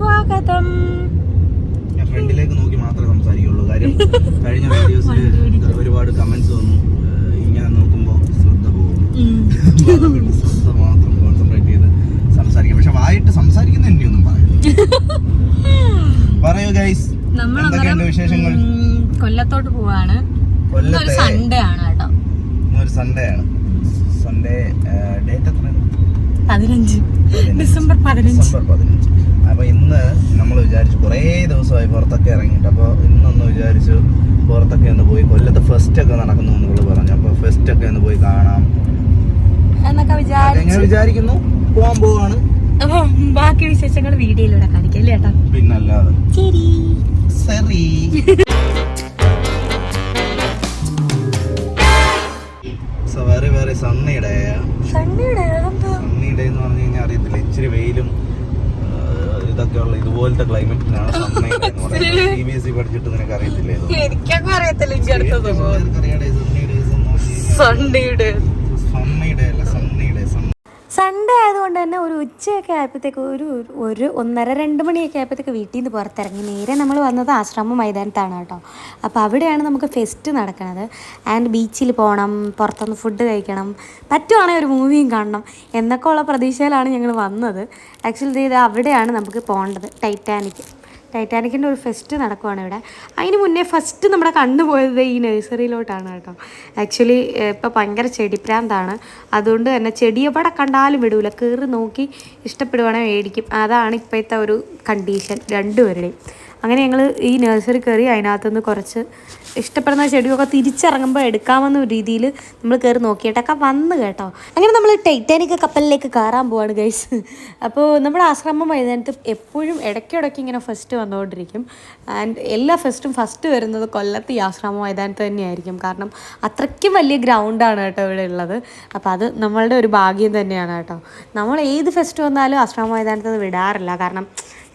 സ്വാഗതം. ഞാൻ ഫ്രണ്ടിലേക്ക് നോക്കി മാത്രമേ സംസാരിക്കുള്ളൂ. കാര്യം കഴിഞ്ഞ വീഡിയോസിൽ ഒരുപാട് കമന്റ്സ് വന്നു. ഇങ്ങനെ നോക്കുമ്പോൾ ശ്രദ്ധ പോകുന്നു. ശ്രദ്ധ മാത്രം കോൺസെൻട്രേറ്റ് ചെയ്ത് സംസാരിക്കാം. പക്ഷെ വായിട്ട് സംസാരിക്കുന്ന എന്നെയൊന്നും പറയുന്നു പറയൂ ഗൈസ് എന്തൊക്കെയുണ്ട് വിശേഷങ്ങൾ? കൊല്ലത്തോട്ട് പോവാണ്. സൺഡേ ആണ് കേട്ടോ. സൺഡേ ആണ്. സൺഡേ ഡേറ്റ് എത്രയാണ്? പതിനഞ്ച്. ഡിസംബർ പതിനഞ്ച്. ഡിസംബർ പതിനഞ്ച്. അപ്പൊ ഇന്ന് നമ്മൾ വിചാരിച്ചു കുറേ ദിവസമായി പുറത്തൊക്കെ ഇറങ്ങിയിട്ട്. അപ്പോൾ ഇന്നൊന്ന് വിചാരിച്ചു പുറത്തൊക്കെ ഒന്ന് പോയി കൊല്ലത്ത് ഫെസ്റ്റ് ഒക്കെ നടക്കുന്നു എന്നുള്ളത് പറഞ്ഞു. അപ്പോൾ ഫെസ്റ്റ് ഒക്കെ ഒന്ന് പോയി കാണാം. എന്നൊക്കെ വിചാരിച്ചു വിചാരിക്കുന്നു? പോവാൻ പോവാണ്. അപ്പം ബാക്കി വിശേഷങ്ങൾ വീഡിയോയിലൂടെ കാണിക്കാം അല്ലേ ചേട്ടാ പിന്നല്ലാതെ. ശരി. ഇതൊക്കെയുള്ള ഇതുപോലത്തെ ക്ലൈമറ്റിനാണ് സി ബി എസ് ഇ പഠിച്ചിട്ട് നിനക്ക് അറിയത്തില്ലേ സൺഡേ ഡേ സൺഡേ ആയതുകൊണ്ട് തന്നെ ഒരു ഉച്ചയൊക്കെ ആയപ്പോഴത്തേക്ക് ഒരു ഒരു ഒന്നര രണ്ട് മണിയൊക്കെ ആയപ്പോഴത്തേക്ക് വീട്ടിൽ നിന്ന് പുറത്തിറങ്ങി. നേരെ നമ്മൾ വന്നത് ആശ്രമം മൈതാനത്താണ് കേട്ടോ. അപ്പോൾ അവിടെയാണ് നമുക്ക് ഫെസ്റ്റ് നടക്കുന്നത്. ആൻഡ് ബീച്ചിൽ പോകണം പുറത്തുനിന്ന് ഫുഡ് കഴിക്കണം പറ്റുവാണെങ്കിൽ ഒരു മൂവിയും കാണണം എന്നൊക്കെ ഉള്ള പ്രതീക്ഷയിലാണ് ഞങ്ങൾ വന്നത്. ആക്ച്വലി ഇത് അവിടെയാണ് നമുക്ക് പോകേണ്ടത്. ടൈറ്റാനിക് ടൈറ്റാനിക്കിന്റെ ഒരു ഫെസ്റ്റ് നടക്കുവാണ് ഇവിടെ. അതിന് മുന്നേ ഫസ്റ്റ് നമ്മുടെ കണ്ണു പോയത് ഈ നഴ്സറിയിലോട്ടാണ് കേട്ടോ. ആക്ച്വലി ഇപ്പോൾ ഭയങ്കര ചെടിപ്രാന്താണ് അതുകൊണ്ട് തന്നെ ചെടി എവിടെ കണ്ടാലും വിടൂല. കയറി നോക്കി ഇഷ്ടപ്പെടുവാണെങ്കിൽ മേടിക്കും. അതാണ് ഇപ്പോഴത്തെ ഒരു കണ്ടീഷൻ രണ്ടുപേരുടെയും. അങ്ങനെ ഞങ്ങൾ ഈ നഴ്സറി കയറി അതിനകത്തുനിന്ന് കുറച്ച് ഇഷ്ടപ്പെടുന്ന ചെടിയൊക്കെ തിരിച്ചിറങ്ങുമ്പോൾ എടുക്കാമെന്ന രീതിയിൽ നമ്മൾ കയറി നോക്കിയിട്ടൊക്കെ വന്ന് കേട്ടോ. അങ്ങനെ നമ്മൾ ടൈറ്റാനിക് കപ്പലിലേക്ക് കയറാൻ പോവാണ് ഗൈസ് അപ്പോൾ നമ്മുടെ ആശ്രമം വൈകുന്നേരത്ത് എപ്പോഴും ഇടയ്ക്കിടയ്ക്ക് ഇങ്ങനെ ഫസ്റ്റ് വന്നുകൊണ്ടിരിക്കും ആൻഡ് എല്ലാ ഫസ്റ്റും ഫസ്റ്റ് വരുന്നത് കൊല്ലത്ത് ഈ ആശ്രമം മൈതാനത്ത് തന്നെയായിരിക്കും. കാരണം അത്രയ്ക്കും വലിയ ഗ്രൗണ്ടാണ് കേട്ടോ ഇവിടെ ഉള്ളത്. അപ്പോൾ അത് നമ്മളുടെ ഒരു ഭാഗ്യം തന്നെയാണ് കേട്ടോ. നമ്മൾ ഏത് ഫെസ്റ്റ് വന്നാലും ആശ്രമം മൈതാനത്ത് വിടാറില്ല. കാരണം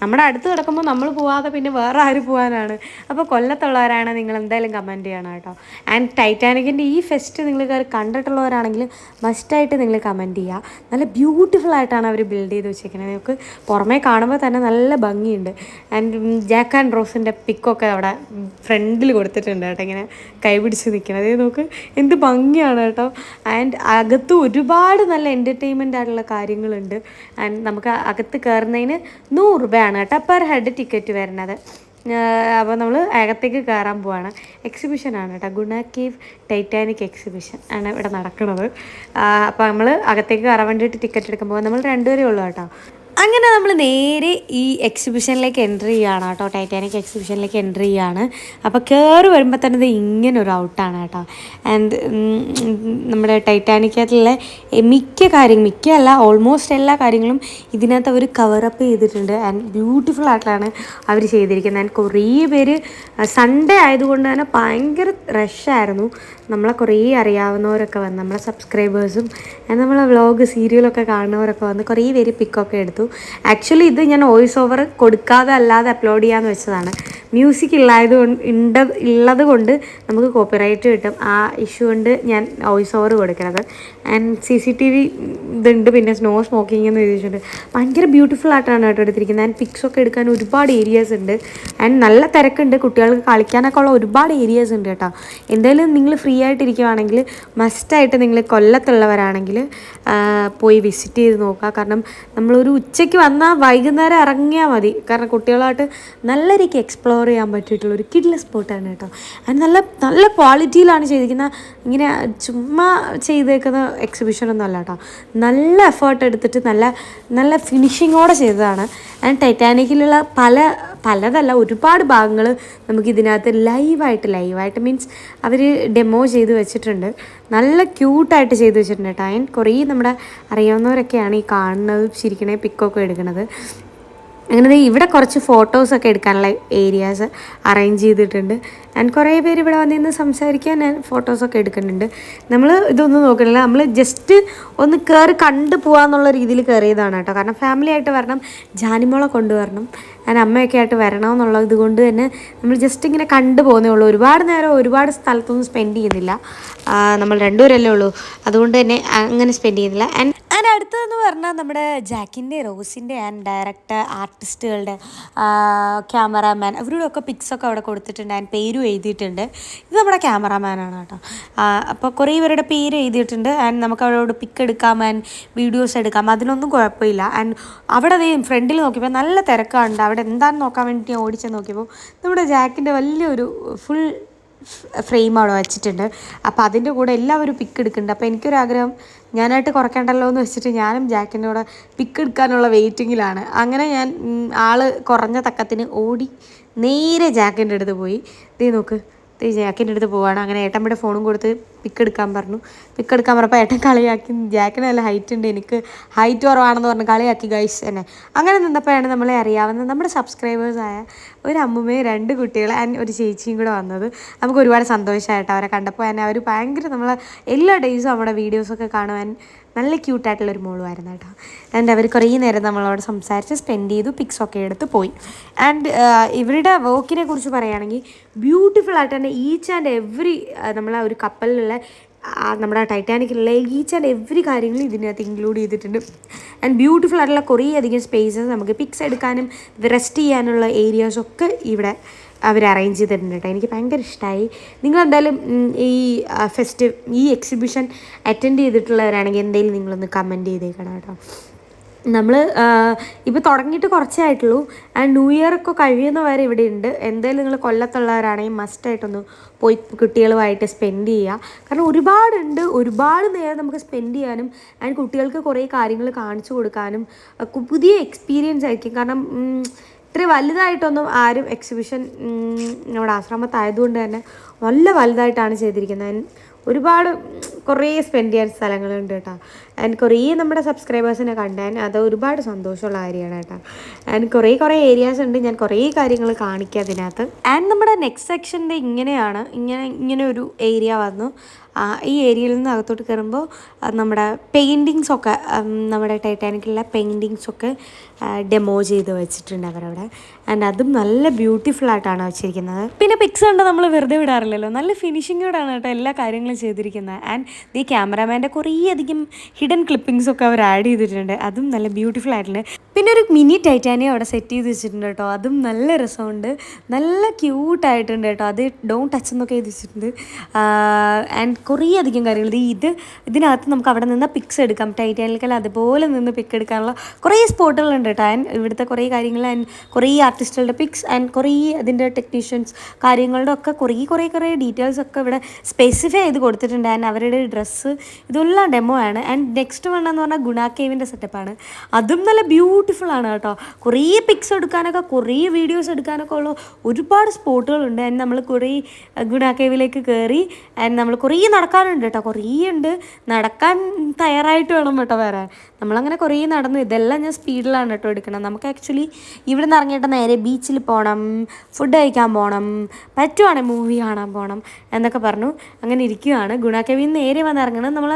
നമ്മുടെ അടുത്ത് കിടക്കുമ്പോൾ നമ്മൾ പോവാതെ പിന്നെ വേറെ ആര് പോകാനാണ് അപ്പോൾ കൊല്ലത്തുള്ളവരാണ് നിങ്ങൾ എന്തായാലും കമന്റ് ചെയ്യണം കേട്ടോ. ആൻഡ് ടൈറ്റാനിക്കിന്റെ ഈ ഫെസ്റ്റ് നിങ്ങൾ കണ്ടിട്ടുള്ളവരാണെങ്കിൽ മസ്റ്റായിട്ട് നിങ്ങൾ കമന്റ് ചെയ്യുക നല്ല ബ്യൂട്ടിഫുൾ ആയിട്ടാണ് അവർ ബിൽഡ് ചെയ്ത് വെച്ചേക്കുന്നത് നമുക്ക് പുറമേ കാണുമ്പോൾ തന്നെ നല്ല ഭംഗിയുണ്ട്. ആൻഡ് ജാക്ക് ആൻഡ് റോസിന്റെ പിക്കൊക്കെ അവിടെ ഫ്രണ്ടിൽ കൊടുത്തിട്ടുണ്ട് കേട്ടോ ഇങ്ങനെ കൈപിടിച്ച് നിൽക്കുന്നത് അതായത് നമുക്ക് എന്ത് ഭംഗിയാണ് കേട്ടോ. ആൻഡ് അകത്ത് ഒരുപാട് നല്ല എന്റർടൈൻമെന്റ് ആയിട്ടുള്ള കാര്യങ്ങളുണ്ട്. ആൻഡ് നമുക്ക് അകത്ത് കയറുന്നതിന് നൂറ് രൂപയാണ് കേട്ടോ പെർ ഹെഡ് ടിക്കറ്റ് വരുന്നത്. അപ്പോൾ നമ്മൾ അകത്തേക്ക് കയറാൻ പോവാണ്. എക്സിബിഷനാണ് കേട്ടോ ഗുണ കീവ് ടൈറ്റാനിക് എക്സിബിഷൻ ആണ് ഇവിടെ നടക്കുന്നത്. അപ്പോൾ നമ്മൾ അകത്തേക്ക് കയറാൻ വേണ്ടിയിട്ട് ടിക്കറ്റ് എടുക്കുമ്പോൾ നമ്മൾ രണ്ടുപേരേ ഉള്ളൂ കേട്ടോ. അങ്ങനെ നമ്മൾ നേരെ ഈ എക്സിബിഷനിലേക്ക് എൻട്രി ചെയ്യുകയാണ് കേട്ടോ. ടൈറ്റാനിക് എക്സിബിഷനിലേക്ക് എൻട്രി ചെയ്യുകയാണ്. അപ്പോൾ കയറി വരുമ്പോൾ തന്നെ ഇത് ഇങ്ങനെ ഒരു ഔട്ടാണ് കേട്ടോ. ആൻഡ് നമ്മുടെ ടൈറ്റാനിക്കകത്തുള്ള മിക്ക കാര്യം മിക്ക അല്ല ഓൾമോസ്റ്റ് എല്ലാ കാര്യങ്ങളും ഇതിനകത്ത് അവർ കവറപ്പ് ചെയ്തിട്ടുണ്ട്. ആൻഡ് ബ്യൂട്ടിഫുൾ ആയിട്ടാണ് അവർ ചെയ്തിരിക്കുന്നത്. ആൻഡ് കുറേ പേര് സൺഡേ ആയതുകൊണ്ട് തന്നെ ഭയങ്കര റഷായിരുന്നു നമ്മളെ കുറേ അറിയാവുന്നവരൊക്കെ വന്ന് നമ്മളെ സബ്സ്ക്രൈബേഴ്സും നമ്മളെ വ്ളോഗ് സീരിയലൊക്കെ കാണുന്നവരൊക്കെ വന്ന് കുറേ പേര് പിക്കൊക്കെ എടുത്തു. ആക്ച്വലി ഇത് ഞാൻ വോയിസ് ഓവർ കൊടുക്കാതെ അല്ലാതെ അപ്ലോഡ് ചെയ്യാമെന്ന് വെച്ചതാണ്. മ്യൂസിക് ഇല്ലായത് ഉണ്ട് ഉള്ളത് കൊണ്ട് നമുക്ക് കോപ്പിറൈറ്റ് കിട്ടും. ആ ഇഷ്യൂ കൊണ്ട് ഞാൻ വോയിസ് ഓവർ കൊടുക്കുന്നത് and C C T V ഇതുണ്ട് പിന്നെ സ്നോ സ്മോക്കിംഗ് എന്ന് എഴുതിയിട്ടുണ്ട്. ഭയങ്കര ബ്യൂട്ടിഫുൾ ആയിട്ടാണ് കേട്ടോ എടുത്തിരിക്കുന്നത്. ആൻഡ് പിക്സ് ഒക്കെ എടുക്കാൻ ഒരുപാട് ഏരിയാസ് ഉണ്ട്. ആൻഡ് നല്ല തിരക്കുണ്ട്. കുട്ടികൾക്ക് കളിക്കാനൊക്കെ ഉള്ള ഒരുപാട് ഏരിയാസ് ഉണ്ട് കേട്ടോ. എന്തായാലും നിങ്ങൾ ഫ്രീ ആയിട്ടിരിക്കുവാണെങ്കിൽ മസ്റ്റായിട്ട് നിങ്ങൾ കൊല്ലത്തുള്ളവരാണെങ്കിൽ പോയി വിസിറ്റ് ചെയ്ത് നോക്കുക. കാരണം നമ്മളൊരു ഉച്ചയ്ക്ക് വന്നാൽ വൈകുന്നേരം ഇറങ്ങിയാൽ മതി. കാരണം കുട്ടികളായിട്ട് നല്ല രീതിക്ക് എക്സ്പ്ലോർ ചെയ്യാൻ പറ്റിയിട്ടുള്ള ഒരു കിഡ്ല സ്പോട്ടാണ് കേട്ടോ. അത് നല്ല നല്ല ക്വാളിറ്റിയിലാണ് ചെയ്തിരിക്കുന്നത് ഇങ്ങനെ ചുമ്മാ ചെയ്തേക്കുന്ന എക്സിബിഷൻ ഒന്നും അല്ല കേട്ടോ. നല്ല എഫേർട്ട് എടുത്തിട്ട് നല്ല നല്ല ഫിനിഷിങ്ങോടെ ചെയ്തതാണ്. ആൻഡ് ടൈറ്റാനിക്കിലുള്ള പല പലതല്ല ഒരുപാട് ഭാഗങ്ങൾ നമുക്ക് ഇതിനകത്ത് ലൈവായിട്ട് ലൈവായിട്ട് മീൻസ് അവർ ഡെമോ ചെയ്ത് വെച്ചിട്ടുണ്ട്. നല്ല ക്യൂട്ടായിട്ട് ചെയ്ത് വെച്ചിട്ടുണ്ട് കേട്ടോ. ആൻഡ് കുറേ നമ്മുടെ അറിയാവുന്നവരൊക്കെയാണ് ഈ കാണുന്നത് ശരിക്കണേ പിക്കൊക്കെ എടുക്കുന്നത് അങ്ങനെ ഇവിടെ കുറച്ച് ഫോട്ടോസൊക്കെ എടുക്കാനുള്ള ഏരിയാസ് അറേഞ്ച് ചെയ്തിട്ടുണ്ട്. ഞാൻ കുറേ പേര് ഇവിടെ വന്നിരുന്ന് സംസാരിക്കാൻ ഞാൻ ഫോട്ടോസൊക്കെ എടുക്കുന്നുണ്ട്. നമ്മൾ ഇതൊന്നും നോക്കണില്ല. നമ്മൾ ജസ്റ്റ് ഒന്ന് കയറി കണ്ടു പോകാന്നുള്ള രീതിയിൽ കയറിയതാണ് കേട്ടോ. കാരണം ഫാമിലി ആയിട്ട് വരണം ജാനിമോളെ കൊണ്ടുവരണം. ഞാൻ അമ്മയൊക്കെ ആയിട്ട് വരണം എന്നുള്ള ഇതുകൊണ്ട് തന്നെ നമ്മൾ ജസ്റ്റ് ഇങ്ങനെ കണ്ടു പോകുന്നേ ഉള്ളൂ. ഒരുപാട് നേരം ഒരുപാട് സ്ഥലത്തൊന്നും സ്പെൻഡ് ചെയ്യുന്നില്ല. നമ്മൾ രണ്ടുപേരല്ലേ ഉള്ളൂ. അതുകൊണ്ട് തന്നെ അങ്ങനെ സ്പെൻഡ് ചെയ്യുന്നില്ല. ആൻഡ് ആൻഡ് അടുത്തതെന്ന് പറഞ്ഞാൽ നമ്മുടെ ജാക്കിന്റെ റോസിന്റെ ആൻഡ് ഡയറക്ടർ ആർട്ടിസ്റ്റുകളുടെ ക്യാമറാമാൻ അവരുടെ ഒക്കെ പിക്സൊക്കെ അവിടെ കൊടുത്തിട്ടുണ്ട് ആൻഡ് പേരും എഴുതിയിട്ടുണ്ട്. ഇത് നമ്മുടെ ക്യാമറാമാനാണ് കേട്ടോ. അപ്പോൾ കുറേ പേരുടെ പേര് എഴുതിയിട്ടുണ്ട്. ആൻഡ് നമുക്ക് അവരോട് പിക്ക് എടുക്കാം ആൻഡ് വീഡിയോസ് എടുക്കാം. അതിനൊന്നും കുഴപ്പമില്ല. ആൻഡ് അവിടെ അതേ ഫ്രണ്ടിൽ നോക്കിയപ്പോൾ നല്ല തിരക്കാണ്. അവിടെ എന്താണെന്ന് നോക്കാൻ വേണ്ടി ഞാൻ ഓടിച്ച് നോക്കിയപ്പോൾ നമ്മുടെ ജാക്കിന്റെ വലിയൊരു ഫുൾ ഫ്രെയിം അവിടെ വെച്ചിട്ടുണ്ട്. അപ്പോൾ അതിന്റെ കൂടെ എല്ലാവരും പിക്ക് എടുക്കുന്നുണ്ട്. അപ്പോൾ എനിക്കൊരാഗ്രഹം ഞാനായിട്ട് കുറയ്ക്കണ്ടല്ലോ എന്ന് വെച്ചിട്ട് ഞാനും ജാക്കിന്റെ കൂടെ പിക്ക് എടുക്കാനുള്ള വെയിറ്റിങ്ങിലാണ് അങ്ങനെ ഞാൻ ആൾ കുറഞ്ഞ തക്കത്തിന് ഓടി നേരെ ജാക്കിന്റെ അടുത്ത് പോയി. ദേ നോക്ക് ദേ ജാക്കിന്റെ അടുത്ത് പോവാണ്. അങ്ങനെ ഏട്ടമ്മയുടെ ഫോണും കൊടുത്ത് പിക്ക് എടുക്കാൻ പറഞ്ഞു. പിക്ക് എടുക്കാൻ പറഞ്ഞപ്പോൾ ഏട്ടൻ കളിയാക്കി. ജാക്കിന് നല്ല ഹൈറ്റ് ഉണ്ട്. എനിക്ക് ഹൈറ്റ് കുറവാണെന്ന് പറഞ്ഞ് കളിയാക്കി ഗൈസ് എന്നെ. അങ്ങനെ നിന്നപ്പോഴാണ് നമ്മളെ അറിയാവുന്ന നമ്മുടെ സബ്സ്ക്രൈബേഴ്സായ ഒരു അമ്മമേ രണ്ട് കുട്ടികൾ ആൻഡ് ഒരു ചേച്ചിയും കൂടെ വന്നത്. നമുക്ക് ഒരുപാട് സന്തോഷമായിട്ട് അവരെ കണ്ടപ്പോൾ തന്നെ അവർ ഭയങ്കര നമ്മൾ എല്ലാ ഡേയ്സും നമ്മുടെ വീഡിയോസൊക്കെ കാണുവാൻ നല്ല ക്യൂട്ടായിട്ടുള്ളൊരു മോളുമായിരുന്നു കേട്ടോ. ആൻഡ് അവർ കുറേ നേരം നമ്മളോട് സംസാരിച്ച് സ്പെൻഡ് ചെയ്തു പിക്സ് ഒക്കെ എടുത്ത് പോയി. ആൻഡ് ഇവരുടെ വർക്കിനെ കുറിച്ച് പറയുകയാണെങ്കിൽ ബ്യൂട്ടിഫുൾ ആയിട്ട് തന്നെ ഈച്ച് ആൻഡ് എവറി നമ്മളെ ഒരു കപ്പലിലുള്ള നമ്മുടെ ടൈറ്റാനിക്കിലുള്ള ഈച്ച് ആൻഡ് എവറി കാര്യങ്ങളും ഇതിനകത്ത് ഇൻക്ലൂഡ് ചെയ്തിട്ടുണ്ട്. ആൻഡ് ബ്യൂട്ടിഫുൾ ആയിട്ടുള്ള കുറേ അധികം സ്പേസസ് നമുക്ക് പിക്സ് എടുക്കാനും റെസ്റ്റ് ചെയ്യാനുള്ള ഏരിയാസൊക്കെ ഇവിടെ അവർ അറേഞ്ച് ചെയ്തിട്ടുണ്ട് കേട്ടോ. എനിക്ക് ഭയങ്കര ഇഷ്ടമായി നിങ്ങൾ എന്തായാലും ഈ ഫെസ്റ്റ് ഈ എക്സിബിഷൻ അറ്റൻഡ് ചെയ്തിട്ടുള്ളവരാണെങ്കിൽ എന്തെങ്കിലും നിങ്ങളൊന്ന് കമന്റ് ചെയ്തേക്കണം കേട്ടോ. നമ്മൾ ഇപ്പോൾ തുടങ്ങിയിട്ട് കുറച്ചേ ആയിട്ടുള്ളൂ. ആൻഡ് ന്യൂ ഇയർ ഒക്കെ കഴിയുന്ന വരെ ഇവിടെ ഉണ്ട്. എന്തായാലും നിങ്ങൾ കൊല്ലത്തുള്ളവരാണെങ്കിൽ മസ്റ്റായിട്ടൊന്ന് പോയി കുട്ടികളുമായിട്ട് സ്പെൻഡ് ചെയ്യുക. കാരണം ഒരുപാടുണ്ട്. ഒരുപാട് നേരം നമുക്ക് സ്പെൻഡ് ചെയ്യാനും ആൻഡ് കുട്ടികൾക്ക് കുറേ കാര്യങ്ങൾ കാണിച്ചു കൊടുക്കാനും പുതിയ എക്സ്പീരിയൻസ് ആയിരിക്കും. കാരണം ഇത്ര വലുതായിട്ടൊന്നും ആരും എക്സിബിഷൻ നമ്മുടെ ആശ്രമത്തായതുകൊണ്ട് തന്നെ നല്ല വലുതായിട്ടാണ് ചെയ്തിരിക്കുന്നത്. ഒരുപാട് കുറേ സ്പെൻഡ് ചെയ്യാൻ സ്ഥലങ്ങളുണ്ട് കേട്ടോ. ആൻഡ് കുറേ നമ്മുടെ സബ്സ്ക്രൈബേഴ്സിനെ കണ്ടാൻ അത് ഒരുപാട് സന്തോഷമുള്ള കാര്യമാണ് കേട്ടോ. ആൻഡ് കുറേ കുറേ ഏരിയാസ് ഉണ്ട് ഞാൻ കുറേ കാര്യങ്ങൾ കാണിക്കുക അതിനകത്ത്. ആൻഡ് നമ്മുടെ നെക്സ്റ്റ് സെക്ഷന്റെ ഇങ്ങനെയാണ് ഇങ്ങനെ ഇങ്ങനെ ഒരു ഏരിയ വന്നു. ഈ ഏരിയയിൽ നിന്ന് അകത്തോട്ട് കയറുമ്പോൾ നമ്മുടെ പെയിന്റിങ്സ് ഒക്കെ ഉം, നമ്മുടെ ടൈറ്റാനിക്കിലുള്ള പെയിന്റിങ്സ് ഒക്കെ ഡെമോ ചെയ്ത് വെച്ചിട്ടുണ്ട് അവരവിടെ. ആൻഡ് അതും നല്ല ബ്യൂട്ടിഫുൾ ആയിട്ടാണ് വെച്ചിരിക്കുന്നത്. പിന്നെ പിക്സ് കണ്ട് നമ്മൾ വെറുതെ വിടാറില്ലല്ലോ. നല്ല ഫിനിഷിങ്ങോടാണ് കേട്ടോ എല്ലാ കാര്യങ്ങളും ചെയ്തിരിക്കുന്നത്. ആൻഡ് ഈ ക്യാമറാമാന്റെ കുറേ അധികം ഹിഡൻ ക്ലിപ്പിംഗ്സ് ഒക്കെ അവർ ആഡ് ചെയ്തിട്ടുണ്ട്. അതും നല്ല ബ്യൂട്ടിഫുൾ ആയിട്ടുണ്ട്. പിന്നെ ഒരു മിനി ടൈറ്റാനിയ അവിടെ സെറ്റ് ചെയ്ത് വെച്ചിട്ടുണ്ട് കേട്ടോ. അതും നല്ല രസമുണ്ട്. നല്ല ക്യൂട്ടായിട്ടുണ്ട് കേട്ടോ. അത് ഡോൺ ടച്ച് എന്നൊക്കെ എഴുതി വെച്ചിട്ടുണ്ട്. ആൻഡ് കുറേ അധികം കാര്യങ്ങൾ ഇത് ഇത് ഇതിനകത്ത് നമുക്ക് അവിടെ നിന്ന് പിക്സ് എടുക്കാം. ടൈറ്റാനിക്കൽ അതുപോലെ നിന്ന് പിക്ക് എടുക്കാനുള്ള കുറേ സ്പോട്ടുകളുണ്ട് കേട്ടോ. ആൻഡ് ഇവിടുത്തെ കുറേ കാര്യങ്ങൾ ആൻഡ് കുറേ ആർട്ടിസ്റ്റുകളുടെ പിക്സ് ആൻഡ് കുറേ അതിന്റെ ടെക്നീഷ്യൻസ് കാര്യങ്ങളുടെ ഒക്കെ കുറേ കുറേ കുറേ ഡീറ്റെയിൽസ് ഒക്കെ ഇവിടെ സ്പെസിഫൈ ചെയ്ത് കൊടുത്തിട്ടുണ്ട്. ആൻഡ് അവരുടെ ഡ്രസ്സ് ഇതെല്ലാം ഡെമോ ആണ്. ആൻഡ് നെക്സ്റ്റ് വൺ എന്ന് പറഞ്ഞാൽ ഗുണ കേവിന്റെ സെറ്റപ്പാണ് അതും നല്ല ബ്യൂട്ടിഫുൾ ആണ് കേട്ടോ. കുറേ പിക്സ് എടുക്കാനൊക്കെ കുറേ വീഡിയോസ് എടുക്കാനൊക്കെ ഉള്ള ഒരുപാട് സ്പോട്ടുകളുണ്ട്. ആൻഡ് നമ്മൾ കുറേ ഗുണ കേവിലേക്ക് കയറി ആൻഡ് നമ്മൾ കുറേ നടക്കാനുണ്ട് കേട്ടോ. കുറേ ഉണ്ട്. നടക്കാൻ തയ്യാറായിട്ട് വേണം കേട്ടോ വരാൻ നമ്മളങ്ങനെ കുറേ നടന്നു. ഇതെല്ലാം ഞാൻ സ്പീഡിലാണ് കേട്ടോ എടുക്കണം നമുക്ക് ആക്ച്വലി ഇവിടെ നിന്ന് ഇറങ്ങിയിട്ട് നേരെ ബീച്ചിൽ പോകണം ഫുഡ് കഴിക്കാൻ പോകണം പറ്റുവാണെങ്കിൽ മൂവി കാണാൻ പോകണം എന്നൊക്കെ പറഞ്ഞു. അങ്ങനെ ഇരിക്കുകയാണ് ഗുണ നിന്ന് നേരെ വന്ന് ഇറങ്ങണം നമ്മൾ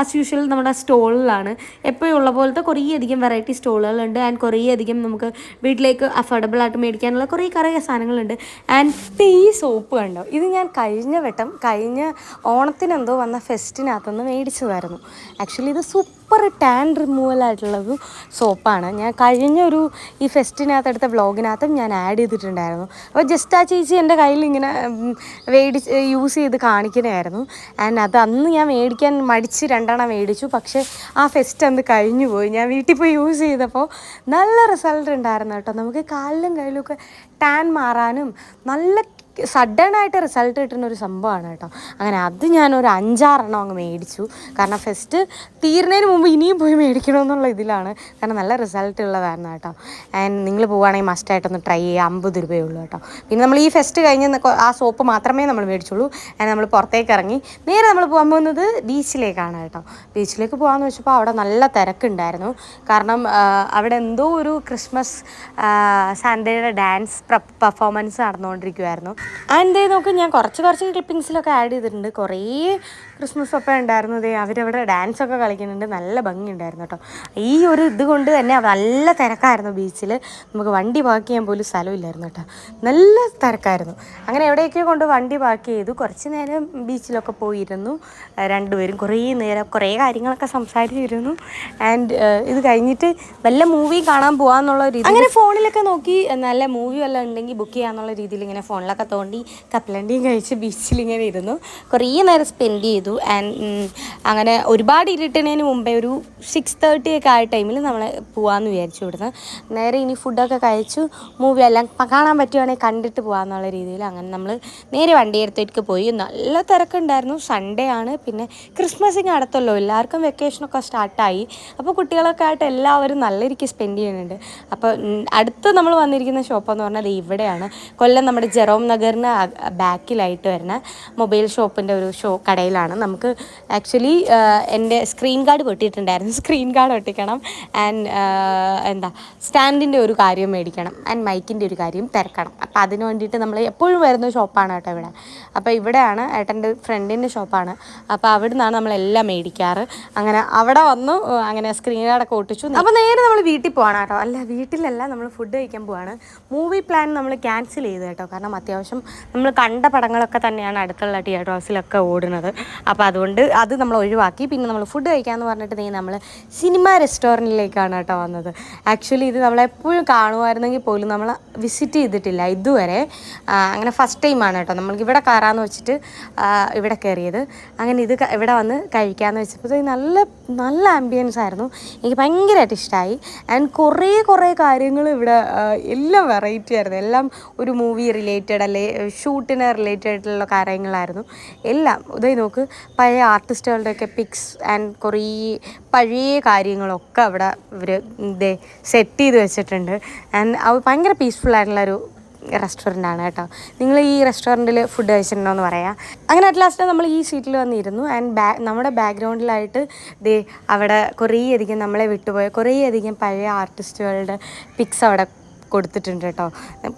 ആസ് യൂഷ്വൽ നമ്മുടെ സ്റ്റോളിലാണ് എപ്പോഴും ഉള്ള പോലത്തെ കുറേ അധികം വെറൈറ്റി സ്റ്റോളുകളുണ്ട് ആൻഡ് കുറേ അധികം നമുക്ക് വീട്ടിലേക്ക് അഫോർഡബിൾ ആയിട്ട് മേടിക്കാനുള്ള കുറേ കുറേ സാധനങ്ങളുണ്ട്. ആൻഡ് ഈ സോപ്പ് കണ്ടോ? ഇത് ഞാൻ കഴിഞ്ഞ വട്ടം കഴിഞ്ഞ ഓണത്തിനെന്തോ വന്ന ഫെസ്റ്റിനകത്തുനിന്ന് മേടിച്ചതായിരുന്നു. ആക്ച്വലി ഇത് സൂപ്പർ ടാൻ റിമൂവൽ ആയിട്ടുള്ളൊരു സോപ്പാണ് ഞാൻ കഴിഞ്ഞ ഒരു ഈ ഫെസ്റ്റിനകത്ത് എടുത്ത വ്ളോഗിനകത്തും ഞാൻ ആഡ് ചെയ്തിട്ടുണ്ടായിരുന്നു. അപ്പോൾ ജസ്റ്റ് ആ ചേച്ചി എന്റെ കയ്യിൽ ഇങ്ങനെ മേടിച്ച് യൂസ് ചെയ്ത് കാണിക്കണമായിരുന്നു ആൻഡ് അത് അന്ന് ഞാൻ മേടിക്കാൻ മടിച്ച് രണ്ടെണ്ണം മേടിച്ചു. പക്ഷേ ആ ഫെസ്റ്റ് അന്ന് കഴിഞ്ഞു പോയി. ഞാൻ വീട്ടിൽ പോയി യൂസ് ചെയ്തപ്പോൾ നല്ല റിസൾട്ട് ഉണ്ടായിരുന്നു കേട്ടോ. നമുക്ക് കാലിലും കയ്യിലും ഒക്കെ ടാൻ മാറാനും നല്ല സഡൻ ആയിട്ട് റിസൾട്ട് കിട്ടുന്ന ഒരു സംഭവമാണ് കേട്ടോ. അങ്ങനെ അത് ഞാൻ ഒരു അഞ്ചാറെണ്ണം അങ്ങ് മേടിച്ചു. കാരണം ഫസ്റ്റ് തീരുന്നതിന് മുമ്പ് ഇനിയും പോയി മേടിക്കണമെന്നുള്ള ഇതിലാണ്. കാരണം നല്ല റിസൾട്ട് ഉള്ളതായിരുന്നു കേട്ടോ. ആൻഡ് നിങ്ങൾ പോവുകയാണെങ്കിൽ മസ്റ്റായിട്ടൊന്ന് ട്രൈ ചെയ്യുക. അമ്പത് രൂപയേ ഉള്ളൂ കേട്ടോ. പിന്നെ നമ്മൾ ഈ ഫെസ്റ്റ് കഴിഞ്ഞ് ആ സോപ്പ് മാത്രമേ നമ്മൾ മേടിച്ചുള്ളൂ. ആൻഡ് നമ്മൾ പുറത്തേക്ക് ഇറങ്ങി നേരെ നമ്മൾ പോകാൻ പോകുന്നത് ബീച്ചിലേക്കാണ് കേട്ടോ. ബീച്ചിലേക്ക് പോകാമെന്ന് വെച്ചപ്പോൾ അവിടെ നല്ല തിരക്കുണ്ടായിരുന്നു. കാരണം അവിടെ എന്തോ ഒരു ക്രിസ്മസ് സാന്തയുടെ ഡാൻസ് പെർഫോമൻസ് നടന്നുകൊണ്ടിരിക്കുമായിരുന്നു ആൻഡ് ദേ നോക്ക് ഞാൻ കുറച്ച് കുറച്ച് ക്ലിപ്പിങ്സിലൊക്കെ ആഡ് ചെയ്തിട്ടുണ്ട്. കുറേ ക്രിസ്മസ് ഒക്കെ ഉണ്ടായിരുന്നു ദേ. അവരവിടെ ഡാൻസ് ഒക്കെ കളിക്കുന്നുണ്ട്. നല്ല ഭംഗിയുണ്ടായിരുന്നു കേട്ടോ. ഈ ഒരു ഇത് കൊണ്ട് തന്നെ നല്ല തിരക്കായിരുന്നു ബീച്ചിൽ നമുക്ക് വണ്ടി പാർക്ക് ചെയ്യാൻ പോലും സ്ഥലമില്ലായിരുന്നു കേട്ടോ. നല്ല തിരക്കായിരുന്നു. അങ്ങനെ എവിടെയൊക്കെയോ കൊണ്ട് വണ്ടി പാർക്ക് ചെയ്തു. കുറച്ച് നേരം ബീച്ചിലൊക്കെ പോയിരുന്നു. രണ്ടുപേരും കുറേ നേരം കുറേ കാര്യങ്ങളൊക്കെ സംസാരിച്ചിരുന്നു. ആൻഡ് ഇത് കഴിഞ്ഞിട്ട് വല്ല മൂവി കാണാൻ പോകാമെന്നുള്ള രീതി അങ്ങനെ ഫോണിലൊക്കെ നോക്കി നല്ല മൂവി വല്ലതും ഉണ്ടെങ്കിൽ ബുക്ക് ചെയ്യാമെന്നുള്ള രീതിയിൽ ഇങ്ങനെ ഫോണിലൊക്കെ തോണ്ടി കപ്പലണ്ടിയും കഴിച്ച് ബീച്ചിൽ ഇങ്ങനെ ഇരുന്നു. കുറേ നേരം സ്പെൻഡ് ചെയ്തു. ആൻഡ് അങ്ങനെ ഒരുപാട് ഇരുട്ടുന്നതിന് മുമ്പേ ഒരു സിക്സ് തേർട്ടി ഒക്കെ ആയ ടൈമിൽ നമ്മൾ പോകാമെന്ന് വിചാരിച്ചു ഇവിടുന്ന്. നേരെ ഇനി ഫുഡൊക്കെ കഴിച്ചു. മൂവി എല്ലാം കാണാൻ പറ്റുവാണെങ്കിൽ കണ്ടിട്ട് പോകാമെന്നുള്ള രീതിയിൽ അങ്ങനെ നമ്മൾ നേരെ വണ്ടി എടുത്തേക്ക് പോയി. നല്ല തിരക്കുണ്ടായിരുന്നു. സൺഡേ ആണ്. പിന്നെ ക്രിസ്മസിങ് അടുത്തല്ലോ. എല്ലാവർക്കും വെക്കേഷനൊക്കെ സ്റ്റാർട്ടായി അപ്പോൾ കുട്ടികളൊക്കെ ആയിട്ട് എല്ലാവരും നല്ല രീതിക്ക് സ്പെൻഡ് ചെയ്യുന്നുണ്ട്. അപ്പോൾ അടുത്ത് നമ്മൾ വന്നിരിക്കുന്ന ഷോപ്പെന്ന് പറഞ്ഞാൽ ഇവിടെയാണ്. കൊല്ലം നമ്മുടെ ജെറോം നഗറിന് ബാക്കിലായിട്ട് വരുന്ന മൊബൈൽ ഷോപ്പിന്റെ ഒരു ഷോ കടയിലാണ്. നമുക്ക് ആക്ച്വലി എന്റെ സ്ക്രീൻ ഗാർഡ് പൊട്ടിയിട്ടുണ്ടായിരുന്നു. സ്ക്രീൻ ഗാർഡ് ഒട്ടിക്കണം ആൻഡ് എന്താ സ്റ്റാൻഡിന്റെ ഒരു കാര്യം മേടിക്കണം. ആൻഡ് മൈക്കിന്റെ ഒരു കാര്യം തിരക്കണം. അപ്പോൾ അതിന് വേണ്ടിയിട്ട് നമ്മൾ എപ്പോഴും വരുന്ന ഷോപ്പാണ് കേട്ടോ ഇവിടെ. അപ്പോൾ ഇവിടെയാണ് ഏട്ടന്റെ ഫ്രണ്ടിന്റെ ഷോപ്പാണ്. അപ്പോൾ അവിടെ നിന്നാണ് നമ്മളെല്ലാം മേടിക്കാറ്. അങ്ങനെ അവിടെ വന്നു അങ്ങനെ സ്ക്രീൻ ഗാർഡൊക്കെ ഒട്ടിച്ചു. അപ്പോൾ നേരെ നമ്മൾ വീട്ടിൽ പോവാണ് കേട്ടോ. അല്ല വീട്ടിലല്ല നമ്മൾ ഫുഡ് കഴിക്കാൻ പോവാണ്. മൂവി പ്ലാൻ നമ്മൾ ക്യാൻസൽ ചെയ്തു കേട്ടോ. കാരണം അത്യാവശ്യം നമ്മൾ കണ്ട പടങ്ങളൊക്കെ തന്നെയാണ് അടുത്തുള്ള തിയേറ്റർ ഹൗസിലൊക്കെ ഓടുന്നത്. അപ്പോൾ അതുകൊണ്ട് അത് നമ്മൾ ഒഴിവാക്കി. പിന്നെ നമ്മൾ ഫുഡ് കഴിക്കാമെന്ന് പറഞ്ഞിട്ട് നമ്മൾ സിനിമ റെസ്റ്റോറന്റിലേക്കാണ് കേട്ടോ വന്നത്. ആക്ച്വലി ഇത് നമ്മളെപ്പോഴും കാണുമായിരുന്നെങ്കിൽ പോലും നമ്മൾ വിസിറ്റ് ചെയ്തിട്ടില്ല. ഇതുവരെ അങ്ങനെ ഫസ്റ്റ് ടൈമാണ് കേട്ടോ. നമ്മൾക്ക് ഇവിടെ കയറാമെന്ന് വെച്ചിട്ട് ഇവിടെ കയറിയത്. അങ്ങനെ ഇത് ഇവിടെ വന്ന് കഴിക്കാമെന്ന് വെച്ചപ്പോൾ നല്ല നല്ല ആംബിയൻസ് ആയിരുന്നു. എനിക്ക് ഭയങ്കരമായിട്ട് ഇഷ്ടമായി ആൻഡ് കുറേ കുറേ കാര്യങ്ങൾ ഇവിടെ എല്ലാം വെറൈറ്റി ആയിരുന്നു. എല്ലാം ഒരു മൂവി റിലേറ്റഡ് അല്ലെ ഷൂട്ടിന് റിലേറ്റഡ് ആയിട്ടുള്ള കാര്യങ്ങളായിരുന്നു. എല്ലാം ഇതായി നോക്ക് പഴയ ആർട്ടിസ്റ്റുകളുടെയൊക്കെ പിക്സ് ആൻഡ് കുറേ പഴയ കാര്യങ്ങളൊക്കെ അവിടെ ഇവർ ഇതേ സെറ്റ് ചെയ്ത് വെച്ചിട്ടുണ്ട്. ആൻഡ് അവ ഭയങ്കര പീസ്ഫുൾ ആയിട്ടുള്ളൊരു റെസ്റ്റോറന്റ് ആണ് കേട്ടോ. നിങ്ങൾ ഈ റെസ്റ്റോറന്റിൽ ഫുഡ് കഴിച്ചിട്ടുണ്ടോ എന്ന് പറയാം. അങ്ങനെ അറ്റ് ലാസ്റ്റ് നമ്മൾ ഈ സീറ്റിൽ വന്നിരുന്നു. ആൻഡ് ബാ നമ്മുടെ ബാക്ക്ഗ്രൗണ്ടിലായിട്ട് ദേ അവിടെ കുറേയധികം നമ്മളെ വിട്ടുപോയ കുറേയധികം പഴയ ആർട്ടിസ്റ്റുകളുടെ പിക്സ് അവിടെ കൊടുത്തിട്ടുണ്ട് കേട്ടോ.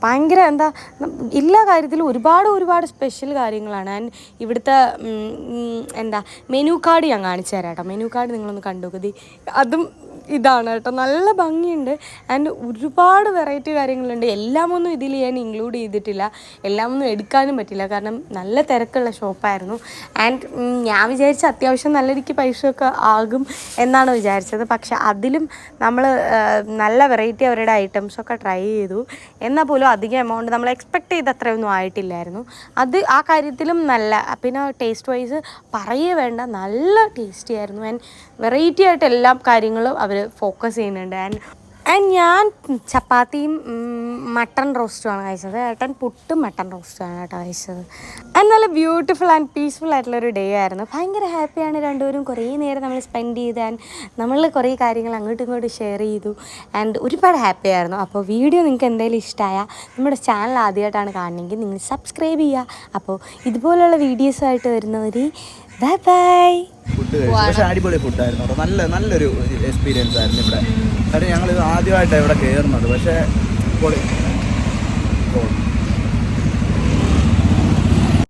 ഭയങ്കര എന്താ എല്ലാ കാര്യത്തിലും ഒരുപാട് ഒരുപാട് സ്പെഷ്യൽ കാര്യങ്ങളാണ്. ആൻഡ് ഇവിടുത്തെ എന്താ മെനു കാർഡ് ഞാൻ കാണിച്ചു തരാം കേട്ടോ. മെനു കാർഡ് നിങ്ങളൊന്ന് കണ്ടു അതും ഇതാണ് കേട്ടോ. നല്ല ഭംഗിയുണ്ട്. ആൻഡ് ഒരുപാട് വെറൈറ്റി കാര്യങ്ങളുണ്ട്. എല്ലാം ഒന്നും ഇതിൽ ഞാൻ ഇൻക്ലൂഡ് ചെയ്തിട്ടില്ല. എല്ലാം ഒന്നും എടുക്കാനും പറ്റില്ല. കാരണം നല്ല തിരക്കുള്ള ഷോപ്പായിരുന്നു ആൻഡ് ഞാൻ വിചാരിച്ച അത്യാവശ്യം നല്ല രീതിക്ക് പൈസയൊക്കെ ആകും എന്നാണ് വിചാരിച്ചത്. പക്ഷെ അതിലും നമ്മൾ നല്ല വെറൈറ്റി അവരുടെ ഐറ്റംസൊക്കെ ട്രൈ ചെയ്തു. എന്നാൽ പോലും അധികം എമൗണ്ട് നമ്മൾ എക്സ്പെക്ട് ചെയ്ത് അത്രയൊന്നും ആയിട്ടില്ലായിരുന്നു. അത് ആ കാര്യത്തിലും നല്ല പിന്നെ ടേസ്റ്റ് വൈസ് പറയേ വേണ്ട. നല്ല ടേസ്റ്റി ആയിരുന്നു. ആൻഡ് വെറൈറ്റി ആയിട്ട് എല്ലാ കാര്യങ്ങളും അവർ ഫോക്കസ് ചെയ്യുന്നുണ്ട്. ആൻഡ് ആൻഡ് ഞാൻ ചപ്പാത്തിയും മട്ടൺ റോസ്റ്റുമാണ് കഴിച്ചത്. ഏട്ടൻ പുട്ടും മട്ടൺ റോസ്റ്റുമാണ് കേട്ടോ കഴിച്ചത്. ആൻഡ് നല്ല ബ്യൂട്ടിഫുൾ ആൻഡ് പീസ്ഫുൾ ആയിട്ടുള്ള ഒരു ഡേ ആയിരുന്നു. ഭയങ്കര ഹാപ്പിയാണ് രണ്ടുപേരും. കുറേ നേരം നമ്മൾ സ്പെൻഡ് ചെയ്ത് ആൻഡ് നമ്മൾ കുറേ കാര്യങ്ങൾ അങ്ങോട്ടും ഇങ്ങോട്ടും ഷെയർ ചെയ്തു. ആൻഡ് ഒരുപാട് ഹാപ്പി ആയിരുന്നു. അപ്പോൾ വീഡിയോ നിങ്ങൾക്ക് എന്തെങ്കിലും ഇഷ്ടമായ നമ്മുടെ ചാനൽ ആദ്യമായിട്ടാണ് കാണണമെങ്കിൽ നിങ്ങൾ സബ്സ്ക്രൈബ് ചെയ്യുക. അപ്പോൾ ഇതുപോലുള്ള വീഡിയോസുമായിട്ട് വരുന്നവർ ബൈ ബൈ ഫുഡ് പക്ഷെ അടിപൊളി ഫുഡായിരുന്നു കേട്ടോ. നല്ല നല്ലൊരു എക്സ്പീരിയൻസ് ആയിരുന്നു ഇവിടെ. കാരണം ഞങ്ങൾ ഇത് ആദ്യമായിട്ടാണ് ഇവിടെ കയറുന്നത്. പക്ഷേ പൊളി.